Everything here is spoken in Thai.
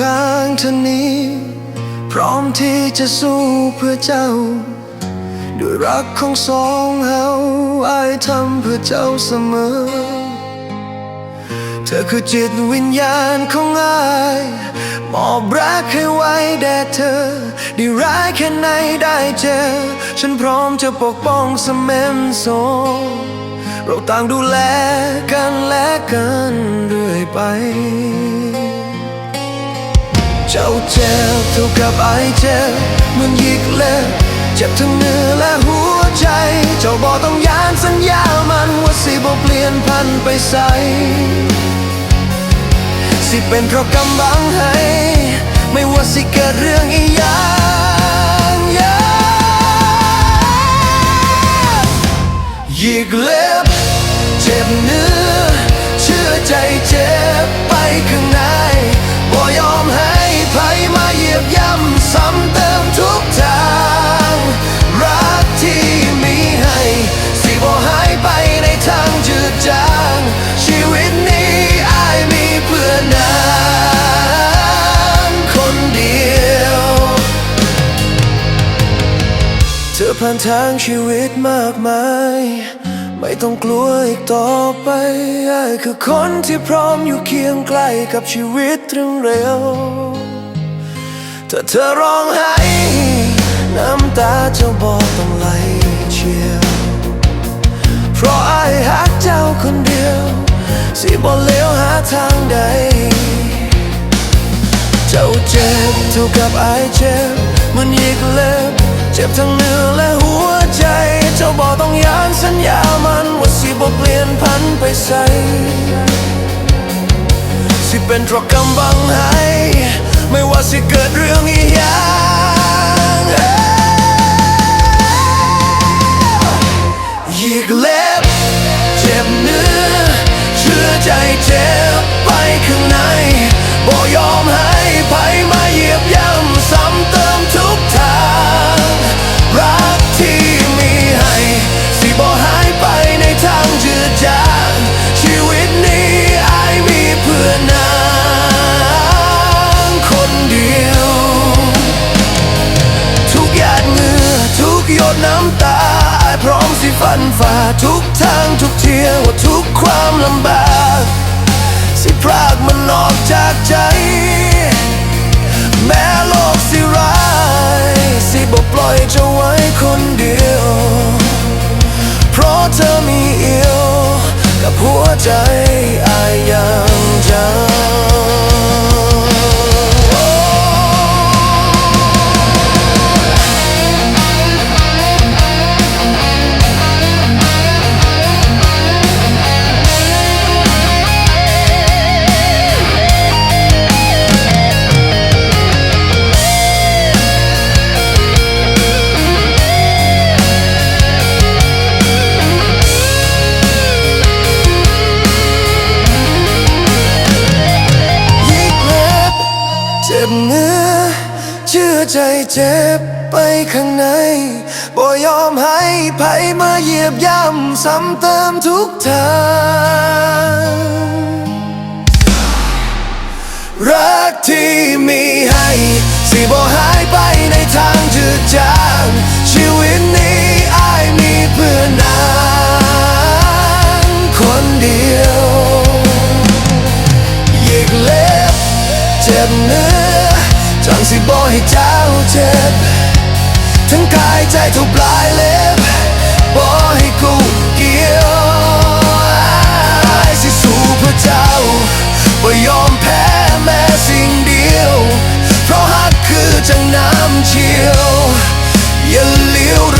ข้างเธอนี้ พร้อมที่จะสู้เพื่อเจ้า ด้วยรักของสองเฮาอายทำเพื่อเจ้าเสมอ เธอคือจิตวิญญาณของอายมอบรักให้ไว้แด่เธอด้ร้ายแค่ไหนได้เจอ ฉันพร้อมจะปกป้องเสมมโซเราต่างดูแลกันและกันเรื่อยไป เจ้าเจ็บเท่ากับไอเจ็บเหมือนยิกเล็บเจ็บทั้งเนื้อและหัวใจ เจ้าบอกต้องยานสัญญามันว่าสิบ่เปลี่ยนพันไปใสสิเป็นเพราะกำบังให้ ไม่ว่าานทางชีวิตมากมาย ไม่ต้องกลัวอีกต่อไปไอ้คือคนที่พร้อมอยู่เคียงใกล้กับชีวิตเรื่องเร็วถ้าเธอร้องไห้ น้ำตาจะบอกต้องไหลเชียวเพราะไอ้ฮักเจ้าคนเดียว สิบ่เลี้ยวหาทางใด เจ้าเจ็บเท่ากับไอเจ็บเหมันยิกเล็บเจ็บทั้งเนื้อและ ใสสิเป็นตรอกกำบังให้ไม่ว่าสิเกิดเรื่องอีหยังยิกเล็บเจ็บเนื้อเชื่อใจเจ็บไปข้างในบ่ยอมให้ ฟันฝ่าทุกทางทุกเที่ยว่าทุกความลำบาก สิพรากมันออกจากใจ แม้โลกสิร้าย สิบ่ปล่อยเธอไว้คนเดียว เพราะเธอมีเอียวกับหัวใจ เชื่อใจเจ็บไปข้างใน บ่ยอมให้ภัยมาเหยียบย่ำซ้ำเติมทุกทางรักที่มีให้ สิบ่หายไปในทางจืดจางชีวิตนี้อายมีเพื่อนนางคนเดียวยิกเล็บเจ็บเนื้อ สั่งสิบอให้เจ้าเจ็บ ทั้งกายใจทุกปลายเล็บบอให้กูเกี่ยวสิสู้เพื่อเจ้าบ่ยอมแพ้แม้สิ่งเดียว เพราะฮักคือจังน้ำเชี่ยวอย่าเลี้ยว